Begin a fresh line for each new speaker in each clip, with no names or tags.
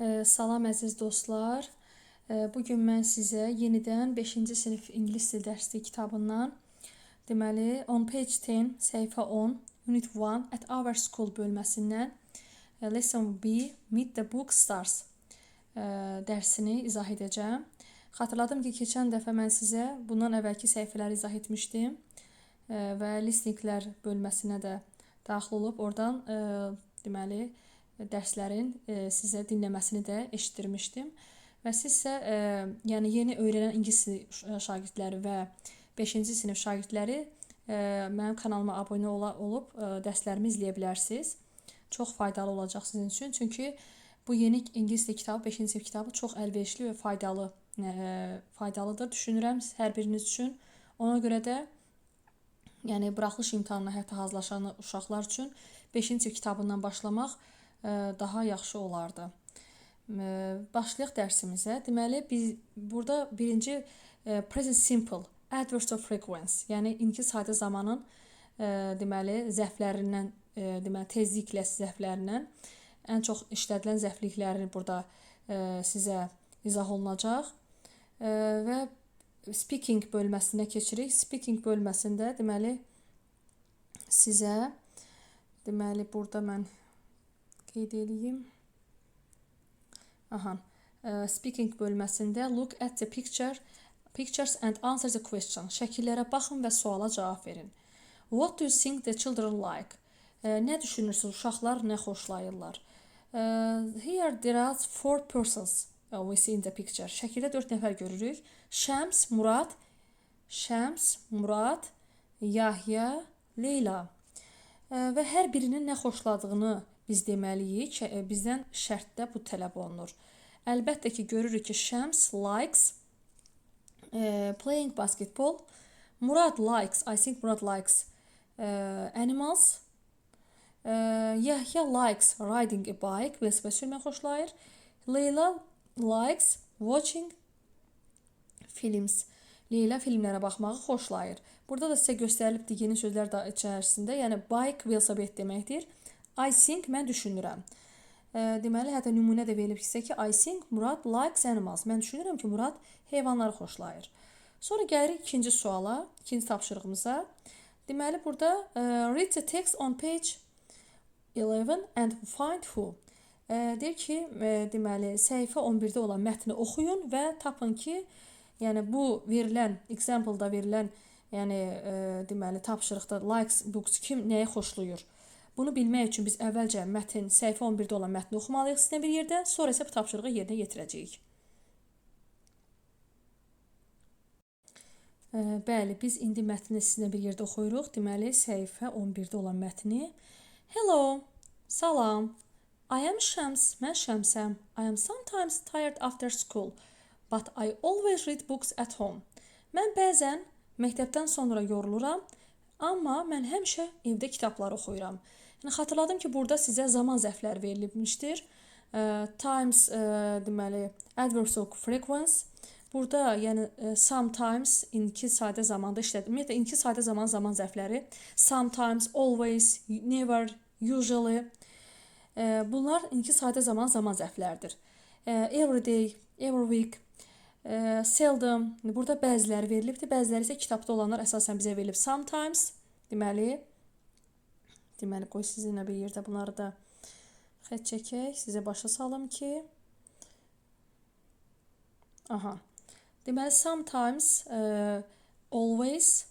Ee, Salam əziz dostlar. Ee, Bu gün mən sizə yenidən 5-ci sinif ingilis dil dərsliyi kitabından deməli on page 10, səhifə 10, unit 1 at our school bölməsindən e, lesson B meet the book stars e, dərsini izah edəcəm. Xatırladım ki, keçən dəfə mən sizə bundan əvvəlki səhifələri izah etmişdim e, və listeninglər bölməsinə də daxil olub oradan deməli dərslərin e, sizə dinləməsini də eşitdirmişdim. Və siz isə e, yəni yeni öyrənən ingilis şagirdləri və 5-ci sinif şagirdləri e, mənim kanalıma abunə olub dərslərimi izləyə bilərsiniz. Çox faydalı olacaq sizin üçün. Çünki bu yeni ingilis dili kitabı, 5-ci sinif kitabı çox əlverişli və faydalı faydalıdır. Düşünürəm hər biriniz üçün. Ona görə də yəni buraxılış imtahanına hətta hazırlaşan uşaqlar üçün 5-ci sinif kitabından başlamaq daha yaxşı olardı. E, Başlayaq dərsimizə. Deməli biz burada birinci e, present simple adverbs of frequency, yəni indiki sadə zamanın e, deməli zəflərindən, e, deməli tezliklə zəflərindən ən çox işlədilən zəflikləri burada e, sizə izah olunacaq. E, və speaking bölməsinə keçirik. Speaking bölməsində deməli sizə deməli burada mən qeyd edeyim. Aha. e, Speaking bölməsində look at the picture, pictures and answer the question. Şəkillərə baxın və suala cavab verin. What do you think the children like? E, Nə düşünürsüz? Uşaqlar nə xoşlayırlar? E, Here there are four persons uh, we see in the picture. Şəkildə 4 nəfər görürük. Şəms, Murad, Şəms, Murad, Yahya, Leyla. Və hər birinin nə xoşladığını biz deməliyik. E, Bizdən şərtdə bu tələb olunur. Əlbəttə ki, görürük ki, Şəms likes e, playing basketball. Murad likes, I think Murad likes e, animals. E, Yahya likes riding a bike, velosiped sürməyi xoşlayır. Leyla likes watching films. Leyla filmlərə baxmağı xoşlayır. Burada da sizə göstərilibdir yeni sözlər də içərisində. Yəni bike velosiped deməkdir. I think mən düşünürəm. E, deməli hətta nümunə də verilib sizə ki, I think Murad likes animals. Mən düşünürəm ki, Murad heyvanları xoşlayır. Sonra gəlirik ikinci suala, ikinci tapşırığımıza. Deməli burada e, read the text on page 11 and find who. E, deyir ki, e, deməli səhifə 11-də olan mətni oxuyun və tapın ki, yəni bu verilən example-da verilən, yəni e, deməli tapşırıqda likes books kim nəyi xoşlayır? Bunu bilmək üçün biz əvvəlcə mətn səhifə 11-də olan mətni oxumalıyıq sizlə bir yerdə, sonra isə bu tapşırığı yerinə yetirəcəyik. Bəli, biz indi mətni sizinlə bir yerdə oxuyuruq. Deməli, səhifə 11-də olan mətni. Hello, salam. I am Shams. Mən Şəmsəm. I am sometimes tired after school, but I always read books at home. Mən bəzən məktəbdən sonra yoruluram, amma mən həmişə evdə kitablar oxuyuram. Yəni xatırladım ki, burada sizə zaman zərfləri verilmişdir. E, times e, deməli adverbs of frequency. Burada yəni e, sometimes indiki sadə zamanda işlədilir. Ümumiyyətlə indiki sadə zaman zaman zərfləri sometimes, always, never, usually e, bunlar indiki sadə zaman zaman zərfləridir. E, every day, every week, seldom. Burada bəziləri verilibdir, bəziləri isə kitabda olanlar əsasən bizə verilib. Sometimes deməli Deməli, qoy sizinlə bir yerdə bunları da xət çəkək, sizə başa salım ki, aha. Deməli, sometimes, uh, always,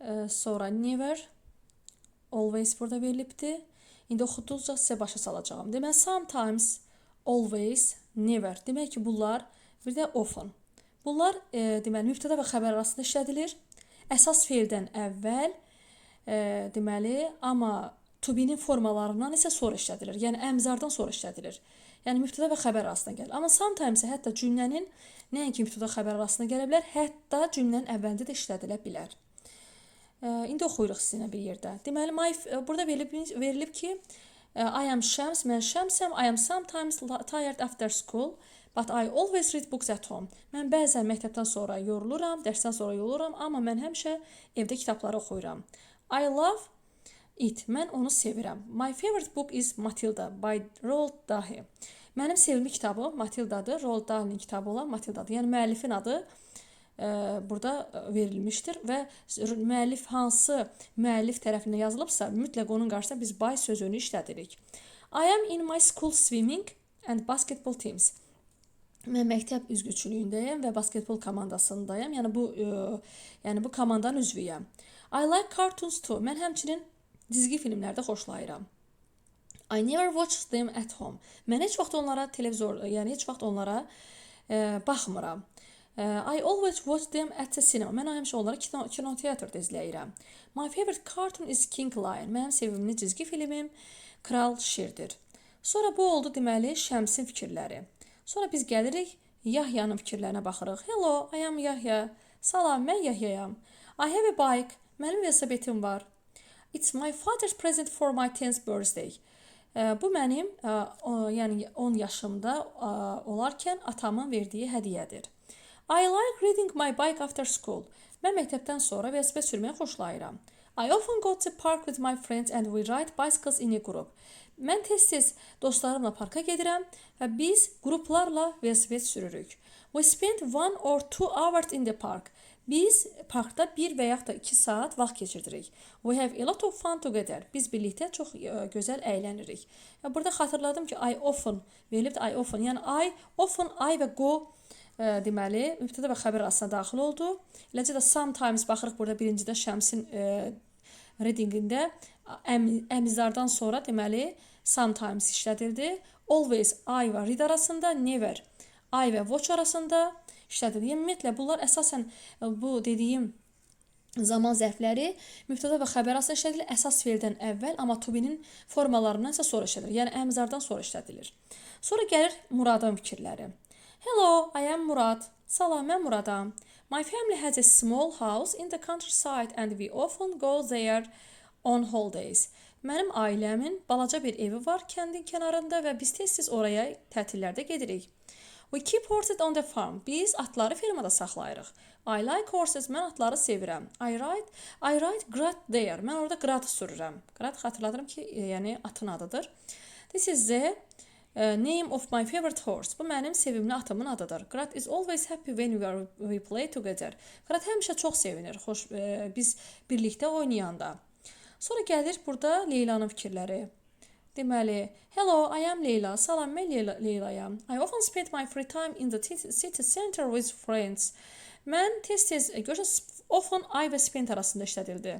uh, sonra never, always burada verilibdir. İndi oxuduqca sizə başa salacağam. Deməli, sometimes, always, never. Demək ki, bunlar bir də often. Bunlar e, deməli mübtəda və xəbər arasında işlədilir. Əsas feildən əvvəl e, deməli, amma to be-nin formalarından isə sonra işlədilir. Yəni əmzardan sonra işlədilir. Yəni mübtəda və xəbər arasına gəlir. Amma sometimes hətta cümlənin nəinki mübtəda xəbər arasına gələ bilər, hətta cümlənin əvvəlində də işlədilə bilər. E, indi oxuyuruq sizinlə bir yerdə. Deməli, my burada verilib verilib ki, I am Shams, mən Şəmsəm. I am sometimes tired after school, but I always read books at home. Mən bəzən məktəbdən sonra yoruluram, dərsdən sonra yoruluram, amma mən həmişə evdə kitabları oxuyuram. I love it. Mən onu sevirəm. My favorite book is Matilda by Roald Dahl. Mənim sevimli kitabım Matildadır. Roald Dahl'in kitabı olan Matildadır. Yəni müəllifin adı ə, burada ə, verilmişdir və müəllif hansı müəllif tərəfindən yazılıbsa, mütləq onun qarşısına biz by sözünü işlədirik. I am in my school swimming and basketball teams. Mən məktəb üzgüçülüyündəyəm və basketbol komandasındayam. Yəni bu ə, yəni bu komandanın üzvüyəm. I like cartoons too. Mən həmçinin cizgi filmlərdə xoşlayıram. I never watch them at home. Mən heç vaxt onlara televizor, yəni heç vaxt onlara ə, baxmıram. Ə, I always watch them at the cinema. Mən həmişə onları kino, kinoteatrda izləyirəm. My favorite cartoon is King Lion. Mənim sevimli cizgi filmim Kral Şirdir. Sonra bu oldu deməli Şəmsin fikirləri. Sonra biz gəlirik Yahyanın fikirlərinə baxırıq. Hello, I am Yahya. Salam, mən Yahyayam. I have a bike. Mənim velosipedim var. It's my father's present for my 10th birthday. Bu mənim yəni 10 yaşımda olarkən atamın verdiyi hədiyyədir. I like riding my bike after school. Mən məktəbdən sonra velosiped sürməyi xoşlayıram. I often go to park with my friends and we ride bicycles in a group. Mən tez-tez dostlarımla parka gedirəm və biz qruplarla velosiped sürürük. We spend one or two hours in the park. Biz parkda 1 və yaxud da 2 saat vaxt keçirdirik. We have a lot of fun together. Biz birlikdə çox ə, gözəl əylənirik. Ya burada xatırladım ki, I often verilibdir. I often. Yəni I often I və go ə, deməli mübtəda və xəbər arasına daxil oldu. Eləcə də sometimes baxırıq burada birincidə Şəmsin ə, readingində əm, əmizlərdən sonra deməli sometimes işlədildi. Always I və read arasında, never I və watch arasında işlədilir. Yəni ümumiyyətlə bunlar əsasən ə, bu dediyim zaman zərfləri mübtəda və xəbər arasında işlədilir. Əsas feildən əvvəl, amma to be-nin formalarından isə sonra işlədilir. Yəni əmzardan sonra işlədilir. Sonra gəlir Muradın fikirləri. Hello, I am Murad. Salam, mən Muradam. My family has a small house in the countryside and we often go there on holidays. Mənim ailəmin balaca bir evi var kəndin kənarında və biz tez-tez oraya tətillərdə gedirik. We keep horses on the farm. Biz atları fermada saxlayırıq. I like horses. Mən atları sevirəm. I ride, I ride Grat there. Mən orada Grat sürürəm. Grat xatırladıram ki, e, yəni atın adıdır. This is the uh, name of my favorite horse. Bu mənim sevimli atımın adıdır. Grat is always happy when we are we play together. Grat həmişə çox sevinir. Xoş e, biz birlikdə oynayanda. Sonra gəlir burada Leylanın fikirləri. Deməli, hello, I am Leyla. Salam, mən Leyla, Leylayam. I often spend my free time in the city center with friends. Mən tez-tez, e, görürsüz, often I və spend arasında işlədildi.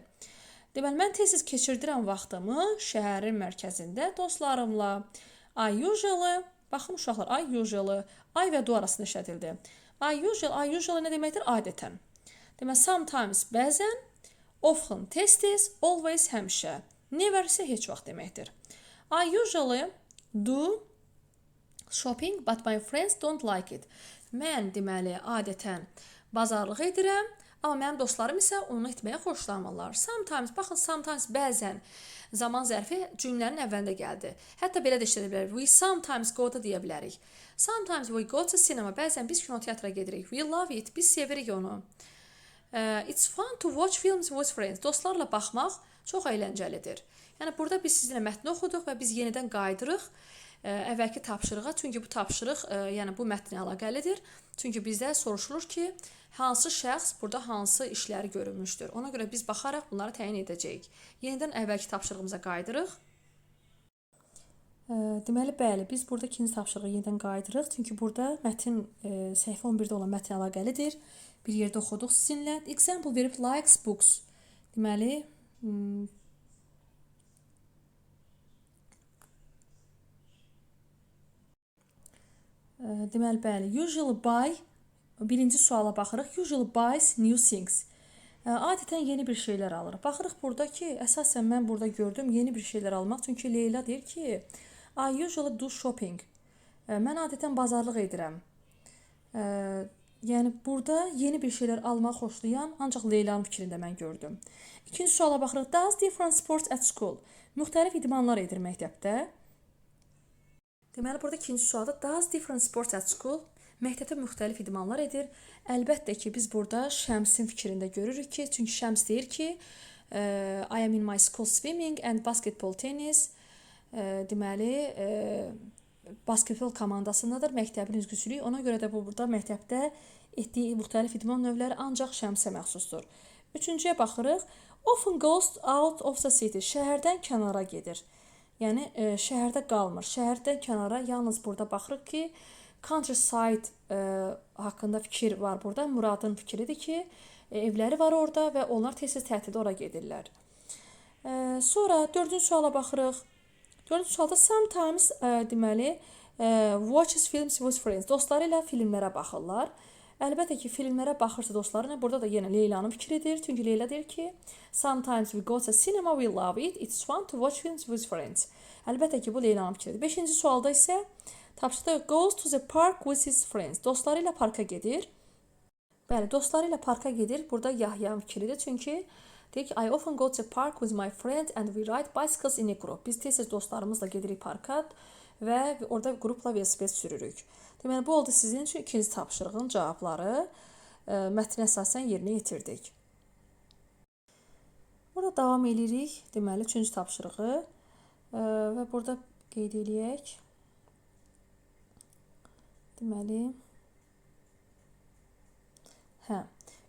Deməli, mən tez-tez keçirdirəm vaxtımı şəhərin mərkəzində dostlarımla. I usually, baxın uşaqlar, I usually, I və do arasında işlədildi. I usually, I usually nə deməkdir? Adətən. Deməli, sometimes bəzən, often tez-tez, always həmişə. Never isə heç vaxt deməkdir. I usually do shopping but my friends don't like it. Mən deməli adətən bazarlıq edirəm, amma mənim dostlarım isə onu etməyə xoşlamırlar. Sometimes, baxın, sometimes bəzən zaman zərfi cümlənin əvvəlində gəldi. Hətta belə də işlədə bilərik. We sometimes go da deyə bilərik. Sometimes we go to cinema. Bəzən biz kinoteatra gedirik. We love it. Biz sevirik onu. İt's fun to watch films with friends. Dostlarla baxmaq çox əyləncəlidir. Yəni burada biz sizinlə mətni oxuduq və biz yenidən qayıdırıq ə, əvvəlki tapşırığa. Çünki bu tapşırıq, ə, yəni bu mətnə əlaqəlidir. Çünki bizdə soruşulur ki, hansı şəxs burada hansı işləri görülmüşdür. Ona görə biz baxaraq bunları təyin edəcəyik. Yenidən əvvəlki tapşırığımıza qayıdırıq. Ə, Deməli, bəli, biz burada ikinci tapşırığa yenidən qayıdırıq. Çünki burada mətn ə, səhifə 11-də olan mətn əlaqəlidir. Bir yerdə oxuduq sizinlə. Example verib likes books. Deməli, m, Ə, Deməli, bəli, usually buy birinci suala baxırıq. Usually buys new things. Ə, Adətən yeni bir şeylər alır. Baxırıq burada ki, əsasən mən burada gördüm yeni bir şeylər almaq. Çünki Leyla deyir ki, I usually do shopping. Ə, Mən adətən bazarlıq edirəm. Yəni burada yeni bir şeylər almağı xoşlayan ancaq Leylanın fikrində mən gördüm. İkinci suala baxırıq. Does different sports at school? Müxtəlif idmanlar edir məktəbdə. Deməli burada ikinci sualda does different sports at school? Məktəbdə müxtəlif idmanlar edir. Əlbəttə ki, biz burada Şəmsin fikrində görürük ki, çünki Şəms deyir ki, ə, I am in my school swimming and basketball tennis. Ə, deməli, ə, basketbol komandasındadır, məktəbin üzvçülüyü. Ona görə də bu burada məktəbdə etdiyi müxtəlif idman növləri ancaq Şəmsə məxsusdur. Üçüncüyə baxırıq. Often goes out of the city. Şəhərdən kənara gedir. Yəni e, şəhərdə qalmır. Şəhərdən kənara yalnız burada baxırıq ki, countryside e, haqqında fikir var burada. Muradın fikridir ki, e, evləri var orada və onlar tez-tez tətildə ora gedirlər. E, sonra 4-cü suala baxırıq. 4-cü sualda sometimes e, deməli e, watches films with friends. Dostları ilə filmlərə baxırlar. Əlbəttə ki, filmlərə baxırsa dostlarına, burada da yenə Leylanın fikridir. Çünki Leyla deyir ki, sometimes we go to cinema, we love it. It's fun to watch films with friends. Əlbəttə ki, bu Leylanın fikridir. 5-ci sualda isə tapşırıqda goes to the park with his friends. Dostları ilə parka gedir. Bəli, dostları ilə parka gedir. Burada Yahya'nın fikridir. Çünki deyir ki, I often go to park with my friends and we ride bicycles in a group. Biz tez-tez dostlarımızla gedirik parka və orada qrupla velosiped sürürük. Deməli, bu oldu sizin üçün ikinci tapşırığın cavabları. E, mətnə əsasən yerinə yetirdik. Burada davam edirik. Deməli, üçüncü tapşırığı e, və burada qeyd eləyək. Deməli, hə,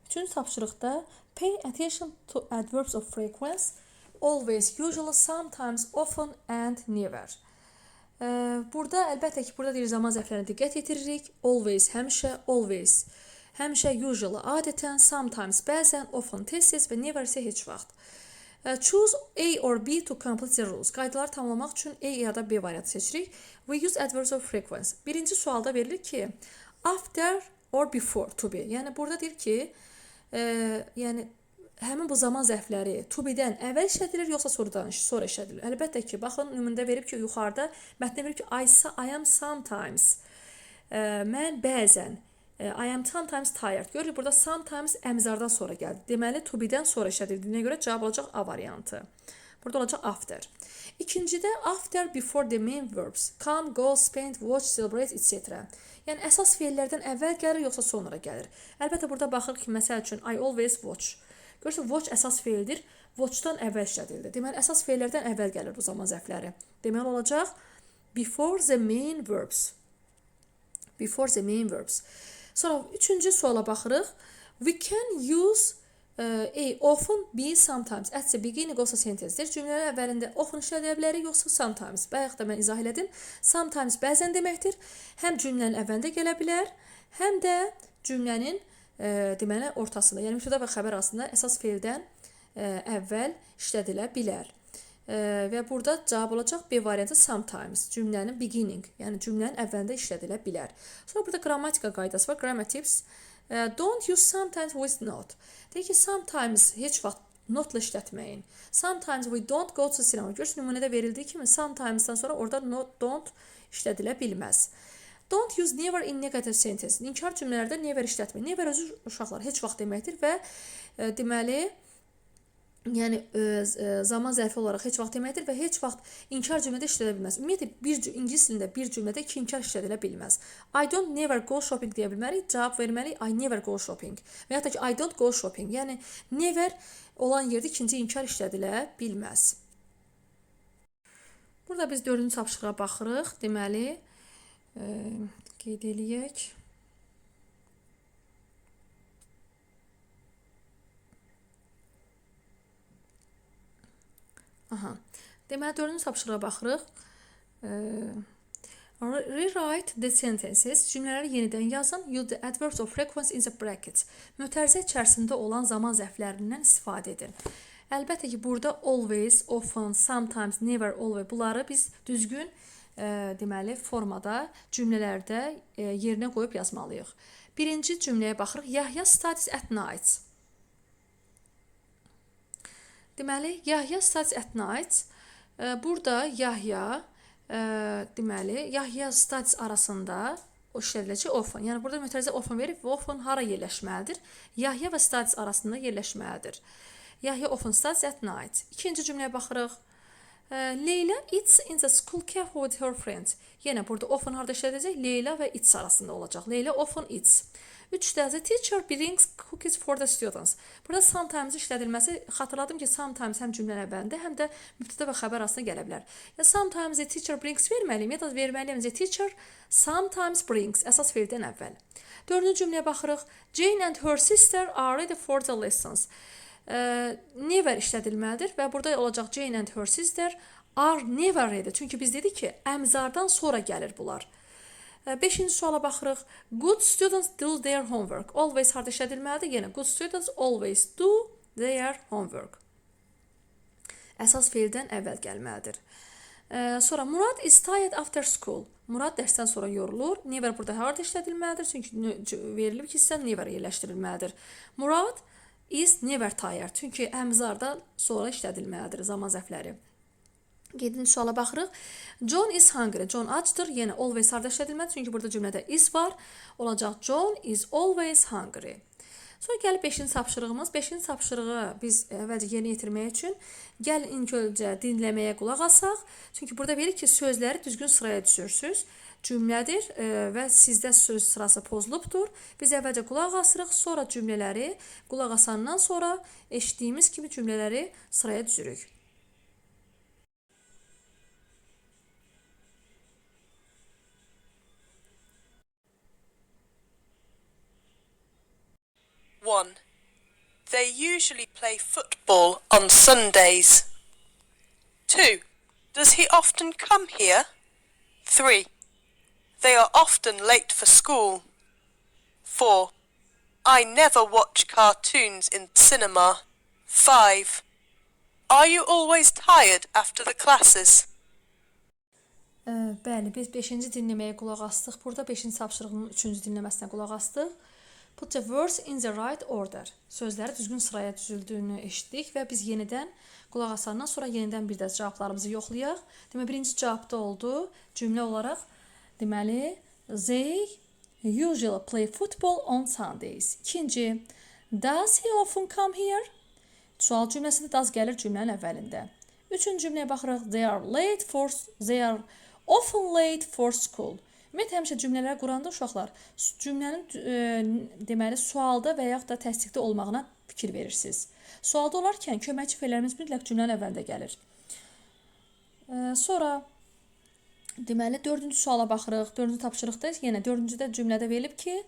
üçüncü tapşırıqda pay attention to adverbs of frequency, always, usually, sometimes, often and never. Ə, Burada əlbəttə ki, burada deyir zaman zərflərinə diqqət yetiririk. Always, həmişə, always. Həmişə, usually, adətən, sometimes, bəzən, often, tez-tez və never isə heç vaxt. Ə, Choose A or B to complete the rules. Qaydaları tamamlamaq üçün A ya da B variantı seçirik. We use adverbs of frequency. Birinci sualda verilir ki, after or before to be. Yəni burada deyir ki, ə, yəni həmin bu zaman zərfləri to be-dən əvvəl işlədilir yoxsa sonradan sonra işlədilir? Əlbəttə ki, baxın nümunədə verib ki, yuxarıda mətndə verib ki, I, am sometimes. Ə, mən bəzən ə, I am sometimes tired. Görürük burada sometimes əmzardan sonra gəldi. Deməli to be-dən sonra işlədildiyinə görə cavab olacaq A variantı. Burada olacaq after. İkincidə after before the main verbs come, go, spend, watch, celebrate, etc. Yəni əsas feillərdən əvvəl gəlir yoxsa sonra gəlir. Əlbəttə burada baxırıq ki, məsəl üçün I always watch. Görürsüz, watch əsas feildir. Watchdan əvvəl işlədildi. Deməli, əsas feillərdən əvvəl gəlir bu zaman zərfləri. Deməli olacaq before the main verbs. Before the main verbs. Sonra üçüncü suala baxırıq. We can use A often, B sometimes. The beginning of a sentence-dir. Cümlənin əvvəlində often işlədə bilərik, yoxsa sometimes. Bayaq da mən izah elədim. Sometimes bəzən deməkdir. Həm cümlənin əvvəlində gələ bilər, həm də cümlənin e, deməli ortasında, yəni mübtəda və xəbər arasında əsas feildən e, əvvəl işlədilə bilər. E, və burada cavab olacaq B variantı sometimes, cümlənin beginning, yəni cümlənin əvvəlində işlədilə bilər. Sonra burada qrammatika qaydası var, grammar tips. E, don't use sometimes with not. Deyir ki, sometimes heç vaxt notla işlətməyin. Sometimes we don't go to cinema. Görürsünüz nümunədə verildiyi kimi sometimes-dan sonra orada not, don't işlədilə bilməz. Don't use never in negative sentence. İnkar cümlələrdə never işlətməyin. Never özü uşaqlar heç vaxt deməkdir və e, deməli yəni e, e, zaman zərfi olaraq heç vaxt deməkdir və heç vaxt inkar cümlədə işlədilə bilməz. Ümumiyyətlə bir ingilis dilində bir cümlədə iki inkar işlədilə bilməz. I don't never go shopping deyə bilmərik. Cavab verməliyik I never go shopping. Və ya da ki I don't go shopping. Yəni never olan yerdə ikinci inkar işlədilə bilməz. Burada biz 4-cü tapşırığa baxırıq. Deməli, e, qeyd eləyək. Aha. Deməli 4-cü tapşırığa baxırıq. Rewrite the sentences. Cümlələri yenidən yazın. Use the adverbs of frequency in the brackets. Mötərizə içərisində olan zaman zərflərindən istifadə edin. Əlbəttə ki, burada always, often, sometimes, never, always bunları biz düzgün e, deməli formada cümlələrdə e, yerinə qoyub yazmalıyıq. Birinci cümləyə baxırıq. Yahya studies at night. Deməli, Yahya studies at night. E, burada Yahya e, deməli, Yahya studies arasında o işlədiləcək often. Yəni burada mötərizə often verib və often hara yerləşməlidir? Yahya və studies arasında yerləşməlidir. Yahya often studies at night. İkinci cümləyə baxırıq. Ə, Leyla eats in the school cafe with her friends. Yenə burada often harda işlədəcək? Leyla və eats arasında olacaq. Leyla often eats. 3-də the teacher brings cookies for the students. Burada sometimes işlədilməsi xatırladım ki, sometimes həm cümlənin əvvəlində, həm də mübtəda və xəbər arasında gələ bilər. Ya sometimes the teacher brings verməliyim, ya da verməliyəm the teacher sometimes brings əsas feildən əvvəl. Dördüncü cümləyə baxırıq. Jane and her sister are ready for the lessons. Ə, never işlədilməlidir və burada olacaq Jane and her sister are never ready. Çünki biz dedik ki, əmzardan sonra gəlir bunlar. 5-ci suala baxırıq. Good students do their homework. Always harda işlədilməlidir? Yenə good students always do their homework. Əsas feildən əvvəl gəlməlidir. Sonra Murad is tired after school. Murad dərsdən sonra yorulur. Never burada harda işlədilməlidir? Çünki verilib ki, sizə never yerləşdirilməlidir. Murad is never tired. Çünki əmzardan sonra işlədilməlidir zaman zərfləri. 7-ci suala baxırıq. John is hungry. John acdır. Yenə always harda işlədilməlidir? Çünki burada cümlədə is var. Olacaq John is always hungry. Sonra gəlib 5-ci tapşırığımız. 5-ci tapşırığı biz əvvəlcə yerinə yetirmək üçün gəlin ilk öncə dinləməyə qulaq asaq. Çünki burada verir ki, sözləri düzgün sıraya düzürsüz. Cümlədir e, və sizdə söz sırası pozulubdur. Biz əvvəlcə qulaq asırıq, sonra cümlələri qulaq asandan sonra eşitdiyimiz kimi cümlələri sıraya düzürük.
One. They usually play football on Sundays. Two. Does he often come here? Three. They are often late for school. Four. I never watch cartoons in cinema. Five. Are you always tired after the classes?
Bəli, biz 5-ci dinləməyə qulaq asdıq. Burada 5-ci tapşırığının 3-cü dinləməsinə qulaq asdıq. Put the words in the right order. Sözləri düzgün sıraya düzüldüyünü eşitdik və biz yenidən qulaq asandan sonra yenidən bir də cavablarımızı yoxlayaq. Deməli, birinci cavabda oldu. Cümlə olaraq deməli they usually play football on Sundays. İkinci, does he often come here? Sual cümləsində does gəlir cümlənin əvvəlində. Üçüncü cümləyə baxırıq. They are late for they are often late for school. Ümumiyyətlə həmişə cümlələr quranda uşaqlar cümlənin e, deməli sualda və yaxud da təsdiqdə olmağına fikir verirsiniz. Sualda olarkən köməkçi fe'llərimiz mütləq cümlənin əvvəlində gəlir. E, sonra Deməli 4-cü suala baxırıq. 4-cü tapşırıqda yenə 4-cüdə cümlədə verilib ki,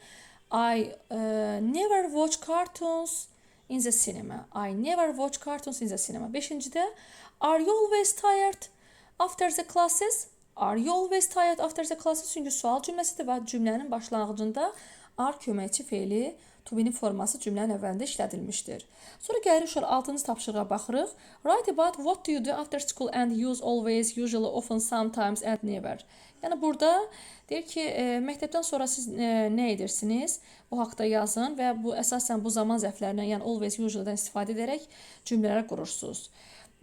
I uh, never watch cartoons in the cinema. I never watch cartoons in the cinema. 5-cidə Are you always tired after the classes? Are you always tired after the classes? Çünki sual cümləsidir və cümlənin başlanğıcında are köməkçi feili to be-nin forması cümlənin əvvəlində işlədilmişdir. Sonra gəlirik uşaqlar 6-cı tapşırığa baxırıq. Write about what do you do after school and use always, usually, often, sometimes and never. Yəni burada deyir ki, e, məktəbdən sonra siz e, nə edirsiniz? O haqqda yazın və bu əsasən bu zaman zərflərindən, yəni always, usually-dan istifadə edərək cümlələr qurursunuz.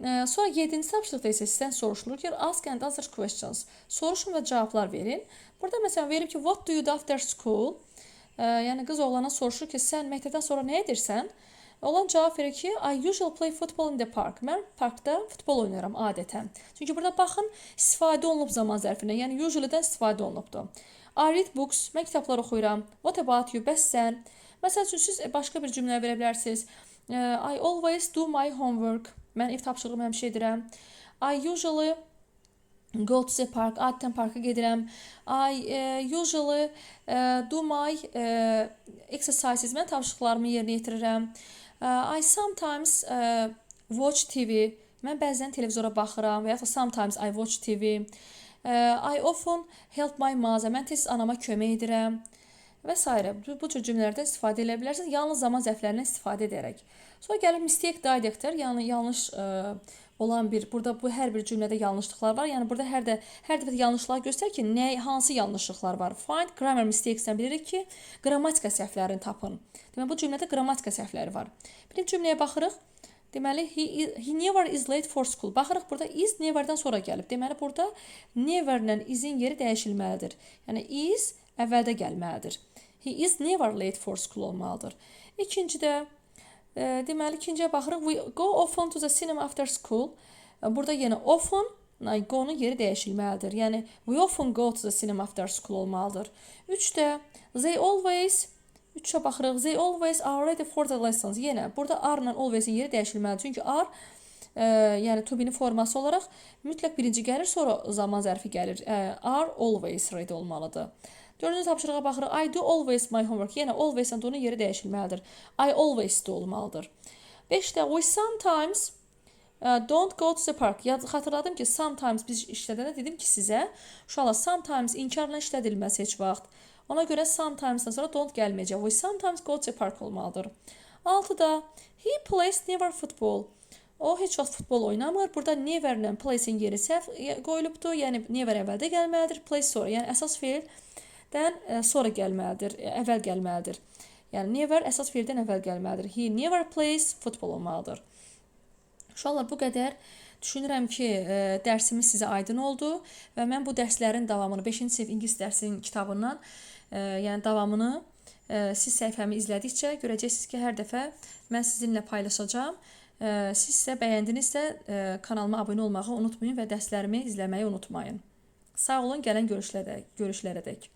E, Sonra 7-ci tapşırıqda isə sizdən soruşulur ki, ask and answer questions. Soruşun və cavablar verin. Burada məsələn verib ki, what do you do after school? Ə, yəni qız oğlana soruşur ki, sən məktəbdən sonra nə edirsən? Oğlan cavab verir ki, I usually play football in the park. Mən parkda futbol oynaram adətən. Çünki burada baxın, istifadə olunub zaman zərfindən, yəni usually-dən istifadə olunubdu. I read books, mən kitablar oxuyuram. What about you? Bəs sən? Məsəl siz başqa bir cümlə verə bilərsiniz. Ə, I always do my homework. Mən ev tapşırığımı həmişə edirəm. I usually go to the park, adətən parka gedirəm. I uh, usually uh, do my uh, exercises, mən tapşırıqlarımı yerinə yetirirəm. Uh, I sometimes uh, watch TV. Mən bəzən televizora baxıram və ya sometimes I watch TV. Uh, I often help my mother. Mən tez anama kömək edirəm s. Bu, cür cümlələrdən istifadə edə bilərsiniz. Yalnız zaman zərflərindən istifadə edərək. Sonra gəlir mistake didactor, yəni yanlış ə, olan bir burada bu hər bir cümlədə yanlışlıqlar var. Yəni burada hər də hər dəfə yanlışlıqlar göstər ki, nə hansı yanlışlıqlar var. Find grammar mistakes-dən bilirik ki, qrammatika səhvlərini tapın. Deməli bu cümlədə qrammatika səhvləri var. Birinci cümləyə baxırıq. Deməli he, he never is late for school. Baxırıq burada is never-dən sonra gəlib. Deməli burada never-lə is-in yeri dəyişilməlidir. Yəni is əvvəldə gəlməlidir. He is never late for school olmalıdır. İkincidə e, deməli ikinciyə baxırıq. We go often to the cinema after school. E, Burada yenə often go-nun yeri dəyişilməlidir. Yəni we often go to the cinema after school olmalıdır. 3-də they always 3-ə baxırıq. They always are ready for the lessons. Yenə burada are-la always-in yeri dəyişilməlidir. Çünki are e, yəni to be-nin forması olaraq mütləq birinci gəlir, sonra zaman zərfi gəlir. E, are always ready olmalıdır. Dördüncü tapşırığa baxırıq. I do always my homework. Yenə always-lə do-nun yeri dəyişilməlidir. I always do olmalıdır. 5-də we sometimes uh, don't go to the park. Yad xatırladım ki, sometimes biz işlədəndə dedim ki, sizə uşaqlar sometimes inkarla işlədilməz heç vaxt. Ona görə sometimes-dan sonra don't gəlməyəcək. We sometimes go to the park olmalıdır. 6-da he plays never football. O heç vaxt futbol oynamır. Burada never-lə plays-in yeri səhv qoyulubdu. Yəni never əvvəldə gəlməlidir, play sonra. Yəni əsas feildən ə, sonra gəlməlidir, əvvəl gəlməlidir. Yəni never əsas feildən əvvəl gəlməlidir. He never plays futbol olmalıdır. Uşaqlar bu qədər düşünürəm ki, ə, dərsimiz sizə aydın oldu və mən bu dərslərin davamını 5-ci sinif ingilis dərsinin kitabından, ə, yəni davamını ə, siz səhifəmi izlədikcə görəcəksiniz ki, hər dəfə mən sizinlə paylaşacağam. Ə, Siz isə bəyəndinizsə ə, kanalıma abunə olmağı unutmayın və dərslərimi izləməyi unutmayın. Sağ olun, gələn görüşlərə, görüşlərədək.